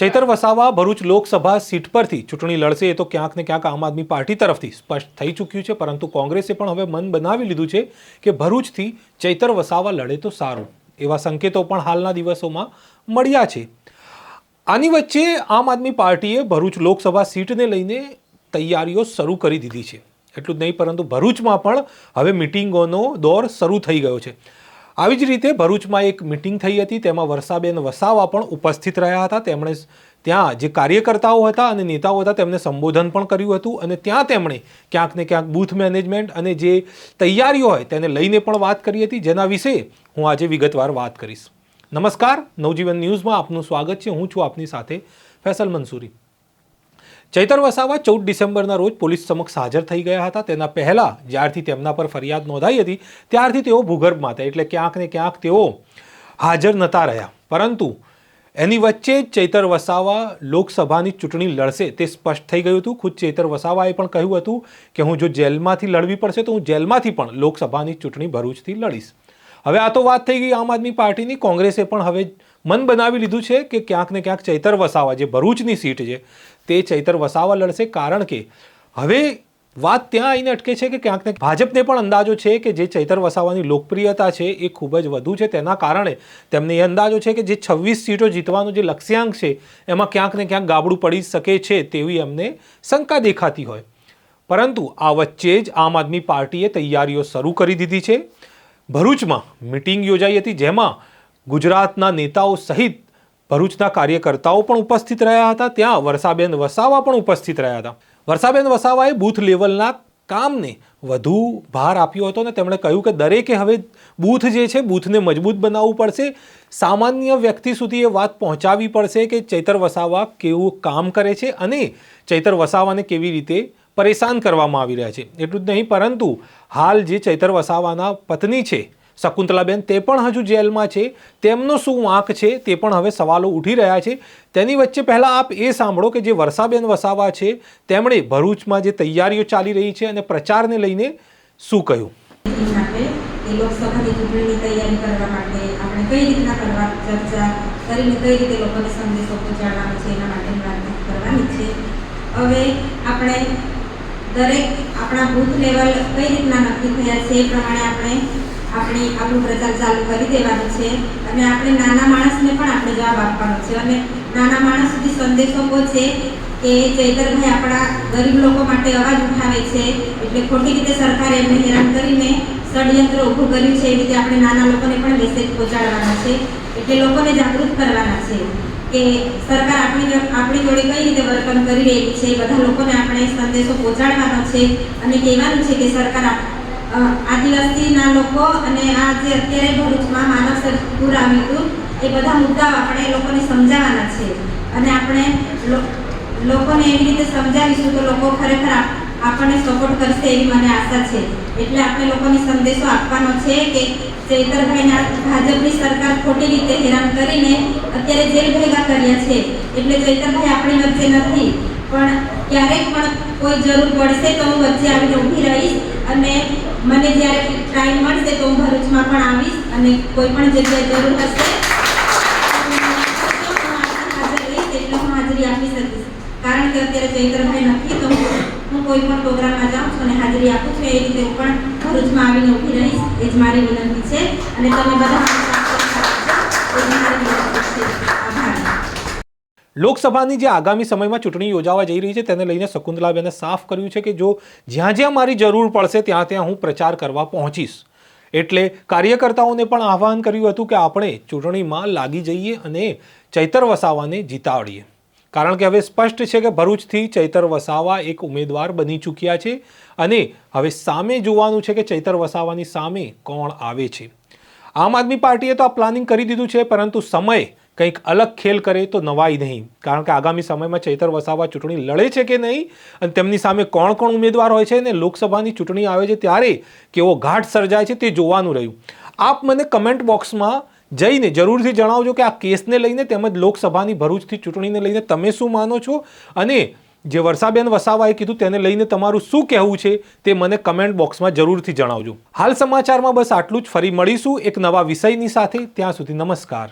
Chaitar Vasava Bharuch Lok Sabha seat પરથી ચૂંટણી લડશે એ તો ક્યાંક ને ક્યાંક આમ આદમી પાર્ટી તરફથી સ્પષ્ટ થઈ ચૂક્યું છે, પરંતુ કોંગ્રેસે પણ હવે મન બનાવી લીધું છે કે ભરૂચથી ચૈતર વસાવા લડે તો સારું. એવા સંકેતો પણ હાલના દિવસોમાં મળ્યા છે. આની વચ્ચે આમ આદમી પાર્ટીએ ભરૂચ લોકસભા સીટને લઈને તૈયારીઓ શરૂ કરી દીધી છે. એટલું જ નહીં, પરંતુ ભરૂચમાં પણ હવે મિટિંગોનો દોર શરૂ થઈ ગયો છે. આવી જ રીતે ભરૂચમાં એક મિટિંગ થઈ હતી, તેમાં વર્ષાબેન વસાવા પણ ઉપસ્થિત રહ્યા હતા. તેમણે ત્યાં જે કાર્યકર્તાઓ હતા અને નેતાઓ હતા, તેમને સંબોધન પણ કર્યું હતું અને ત્યાં તેમણે ક્યાંક ને ક્યાંક બૂથ મેનેજમેન્ટ અને જે તૈયારીઓ હોય તેને લઈને પણ વાત કરી હતી. જેના વિશે હું આજે વિગતવાર વાત કરીશ. નમસ્કાર. નવજીવન ન્યૂઝમાં આપનું સ્વાગત છે. હું છું આપની સાથે ફેસલ મંસૂરી. ચૈતર વસાવા ચૌદ ડિસેમ્બરના રોજ પોલીસ સમક્ષ હાજર થઈ ગયા હતા. તેના પહેલાં જ્યારથી તેમના પર ફરિયાદ નોંધાઈ હતી, ત્યારથી તેઓ ભૂગર્ભમાં હતા એટલે ક્યાંક ને ક્યાંક તેઓ હાજર નહોતા રહ્યા. પરંતુ એની વચ્ચે જ ચૈતર વસાવા લોકસભાની ચૂંટણી લડશે તે સ્પષ્ટ થઈ ગયું હતું. ખુદ ચૈતર વસાવાએ પણ કહ્યું હતું કે હું જો જેલમાંથી લડવી પડશે તો હું જેલમાંથી પણ લોકસભાની ચૂંટણી ભરૂચથી લડીશ. હવે આ તો વાત થઈ ગઈ આમ આદમી પાર્ટીની. કોંગ્રેસે પણ હવે મન બનાવી લીધું છે કે ક્યાંક ને ક્યાંક ચૈતર વસાવા, જે ભરૂચની સીટ છે, તે ચૈતર વસાવા લડશે. કારણ કે હવે વાત ત્યાં આવીને અટકે છે કે ક્યાંક ને ભાજપને પણ અંદાજો છે કે જે ચૈતર વસાવાની લોકપ્રિયતા છે એ ખૂબ જ વધુ છે. તેના કારણે તેમને એ અંદાજો છે કે જે છવ્વીસ સીટો જીતવાનો જે લક્ષ્યાંક છે, એમાં ક્યાંક ને ક્યાંક ગાબડું પડી શકે છે તેવી એમને શંકા દેખાતી હોય. પરંતુ આ વચ્ચે જ આમ આદમી પાર્ટીએ તૈયારીઓ શરૂ કરી દીધી છે. ભરૂચમાં મિટિંગ યોજાઈ હતી જેમાં ગુજરાતના નેતાઓ સહિત ભરૂચના કાર્યકર્તાઓ પણ ઉપસ્થિત રહ્યા હતા. ત્યાં વર્ષાબેન વસાવા પણ ઉપસ્થિત રહ્યા હતા. વર્ષાબેન વસાવાએ બૂથ લેવલના કામને વધુ ભાર આપ્યો હતો અને તેમણે કહ્યું કે દરેકે હવે બૂથ જે છે, બૂથને મજબૂત બનાવવું પડશે. સામાન્ય વ્યક્તિ સુધી એ વાત પહોંચાડવી પડશે કે ચૈતર વસાવા કેવું કામ કરે છે અને ચૈતર વસાવાને કેવી રીતે પરેશાન કરવામાં આવી રહ્યા છે. એટલું જ નહીં, પરંતુ હાલ જે ચૈતર વસાવાના પત્ની છે, શકુંતલાબેન, તે પણ હજુ જેલમાં છે. તેમનો શું વાંક છે તે પણ હવે સવાલો ઉઠી રહ્યા છે. તેની વચ્ચે પહેલાં આપ એ સાંભળો કે જે વર્ષાબેન વસાવા છે, તેમણે ભરૂચમાં જે તૈયારીઓ ચાલી રહી છે અને પ્રચારને લઈને શું કહ્યું? લોકસભાની ચૂંટણીની તૈયારી કરવા માટે આપણે કઈ રીતના કરવા ચર્ચા કરીને કઈ રીતે લોકોને સંદેશો પહોંચાડવાનો છે એના માટે વાત કરવાની છે. હવે આપણે દરેક આપણા બૂથ લેવલ કઈ રીતના નક્કી થયા છે એ પ્રમાણે આપણે આપણી આપણું પ્રચાર ચાલુ કરી દેવાનું છે અને આપણે નાના માણસને પણ આપણે જવાબ આપવાનો છે અને નાના માણસ સુધી સંદેશો પહોંચે કે ચૈતરભાઈ આપણા ગરીબ લોકો માટે અવાજ ઉઠાવે છે એટલે ખોટી રીતે સરકારે એમને હેરાન કરીને ષડયંત્ર ઊભું કર્યું છે એ રીતે આપણે નાના લોકોને પણ મેસેજ પહોંચાડવાના છે એટલે લોકોને જાગૃત કરવાના છે. કે સરકાર આપણી આપણી જોડે કઈ રીતે વર્તન કરી રહી છે, બધા લોકોને આપણે સંદેશો પહોંચાડવાનો છે અને કહેવાનું છે કે સરકાર આદિવાસીના લોકો અને આ જે અત્યારે ભરૂચમાં માનવ સર્જપુર આવ્યું હતું, એ બધા મુદ્દાઓ આપણે લોકોને સમજાવવાના છે. અને આપણે લોકોને એવી રીતે સમજાવીશું તો લોકો ખરેખર આપણને સપોર્ટ કરશે એવી મને આશા છે. એટલે આપણે લોકોને સંદેશો આપવાનો છે કે ચૈતરભાઈને ભાજપની સરકાર ખોટી રીતે હેરાન કરીને અત્યારે જેલ ભેગા કર્યા છે. એટલે ચૈતરભાઈ આપણી વચ્ચે નથી. પણ ક્યારેક પણ કોઈ જરૂર પડશે તો હું વચ્ચે આવીને ઊભી રહીશ અને મને જ્યારે ટાઈમ મળશે તો હું ભરૂચમાં પણ આવીશ અને કોઈ પણ જગ્યાએ જરૂર હશે હાજર આપી શકીશ. કારણ કે અત્યારે ચૈતરભાઈ નથી, તો કોઈ પણ પ્રોગ્રામમાં જાઉં છું અને હાજરી આપું છું, એ રીતે હું પણ ભરૂચમાં આવીને ઊભી રહીશ. એ જ મારી વિનંતી છે. અને તમે બધા લોકસભાની જે આગામી સમયમાં ચૂંટણી યોજાવા જઈ રહી છે, તેને લઈને શકુંતલાબેને સાફ કર્યું છે કે જો જ્યાં જ્યાં મારી જરૂર પડશે, ત્યાં ત્યાં હું પ્રચાર કરવા પહોંચીશ. એટલે કાર્યકર્તાઓને પણ આહ્વાન કર્યું હતું કે આપણે ચૂંટણીમાં લાગી જઈએ અને ચૈતર વસાવાને જીતાડીએ. કારણ કે હવે સ્પષ્ટ છે કે ભરૂચથી ચૈતર વસાવા એક ઉમેદવાર બની ચૂક્યા છે અને હવે સામે જોવાનું છે કે ચૈતર વસાવાની સામે કોણ આવે છે. આમ આદમી પાર્ટીએ તો આ પ્લાનિંગ કરી દીધું છે, પરંતુ સમય કંઈક અલગ ખેલ કરે તો નવાઈ નહીં. કારણ કે આગામી સમયમાં ચૈતર વસાવા ચૂંટણી લડે છે કે નહીં અને તેમની સામે કોણ કોણ ઉમેદવાર હોય છે ને લોકસભાની ચૂંટણી આવે છે ત્યારે કેવો ઘાટ સર્જાય છે તે જોવાનું રહ્યું. આપ મને કમેન્ટ બોક્સમાં જઈને જરૂરથી જણાવજો કે આ કેસને લઈને તેમજ લોકસભાની ભરૂચથી ચૂંટણીને લઈને તમે શું માનો છો? અને જે વર્ષાબેન વસાવાએ કીધું તેને લઈને તમારું શું કહેવું છે તે મને કમેન્ટ બોક્સમાં જરૂરથી જણાવજો. હાલ સમાચારમાં બસ આટલું જ. ફરી મળીશું એક નવા વિષયની સાથે. ત્યાં સુધી નમસ્કાર.